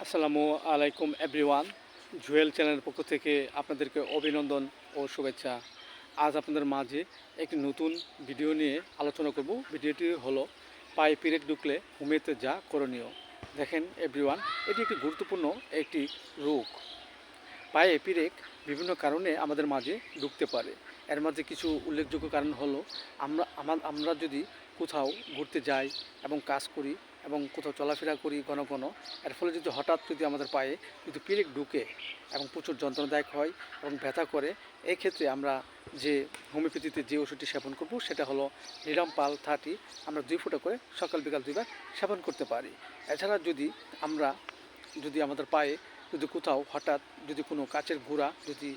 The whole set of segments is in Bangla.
আসসালামু আলাইকুম এভরিওয়ান জুয়েল চ্যানেলের পক্ষ থেকে আপনাদেরকে অভিনন্দন ও শুভেচ্ছা। আজ আপনাদের মাঝে একটি নতুন ভিডিও নিয়ে আলোচনা করব। ভিডিওটি হলো পায়ে পিরেক ঢুকলে হোমিওতে যা করণীয়। দেখেন এভরিওয়ান এটি একটি গুরুত্বপূর্ণ একটি রোগ। পায়ে পিরেক বিভিন্ন কারণে আমাদের মাঝে ঢুকতে পারে। এর মাঝে কিছু উল্লেখযোগ্য কারণ হলো, আমরা, আমা- আমরা যদি কোথাও ঘুরতে যাই এবং কাজ করি এবং কোথাও চলাফেরা করি ঘন ঘন, এর ফলে যদি হঠাৎ যদি আমাদের পায়ে যদি পিরেক ঢুকে এবং প্রচুর যন্ত্রণাদায়ক হয় এবং ব্যথা করে এই ক্ষেত্রে আমরা যে হোমিওপ্যাথিতে যে ওষুধটি সেবন করব সেটা হলো নিরাম পাল থার্টি, আমরা দুই ফুটা করে সকাল বিকাল দুইবার সেবন করতে পারি। এছাড়া যদি আমরা, যদি আমাদের পায়ে যদি কোথাও হঠাৎ যদি কোনো কাচের গুঁড়া যদি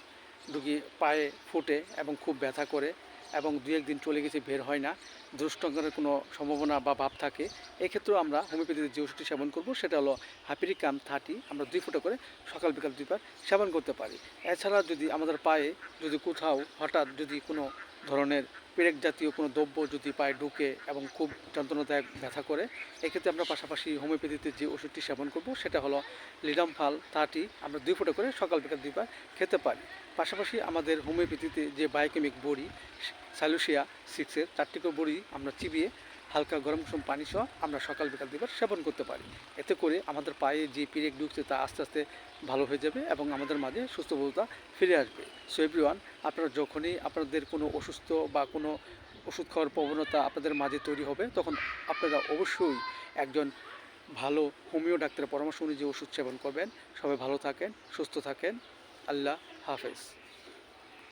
রুগী পায়ে ফুটে এবং খুব ব্যথা করে এবং দু একদিন চলে গেছে, বের হয় না। দুষ্টঙ্করের কোনো সম্ভাবনা বা ভাব থাকে। এক্ষেত্রেও আমরা হোমিওপ্যাথিতে যে ওষুধটি সেবন করব, সেটা হলো হাপিরিকাম থার্টি। আমরা দুই ফুটা করে সকাল বিকাল দুইবার সেবন করতে পারি। এছাড়া যদি আমাদের পায়ে যদি কোথাও হঠাৎ যদি কোনো ধরনের পেরেক জাতীয় কোনো দ্রব্য যদি পায়ে ঢুকে এবং খুব যন্ত্রণাদায়ক ব্যথা করে, এক্ষেত্রে আমরা পাশাপাশি হোমিওপ্যাথিতে যে ওষুধটি সেবন করব, সেটা হলো লিডাম ফাল থার্টি। আমরা দুই ফুটা করে সকাল বিকাল দুইবার খেতে পারি। পাশাপাশি আমাদের হোমিওপ্যাথিতে যে বায়োকেমিক বড়ি স্যালুসিয়া সিক্সের চারটি করে বড়ি আমরা চিবিয়ে হালকা গরম কুসুম পানি সহ আমরা সকাল বিকাল দুইবার সেবন করতে পারি। এতে করে আমাদের পায়ে যে পিরেক ঢুকছে তা আস্তে আস্তে ভালো হয়ে যাবে এবং আমাদের মাঝে সুস্থবোধতা ফিরে আসবে। সো এভরিওয়ান, আপনারা যখনই আপনাদের কোনো অসুস্থ বা কোনো ওষুধ খাওয়ার প্রবণতা আপনাদের মাঝে তৈরি হবে, তখন আপনারা অবশ্যই একজন ভালো হোমিও ডাক্তারের পরামর্শ অনুযায়ী ওষুধ সেবন করবেন। সবাই ভালো থাকেন, সুস্থ থাকেন। আল্লাহ হাফেজ।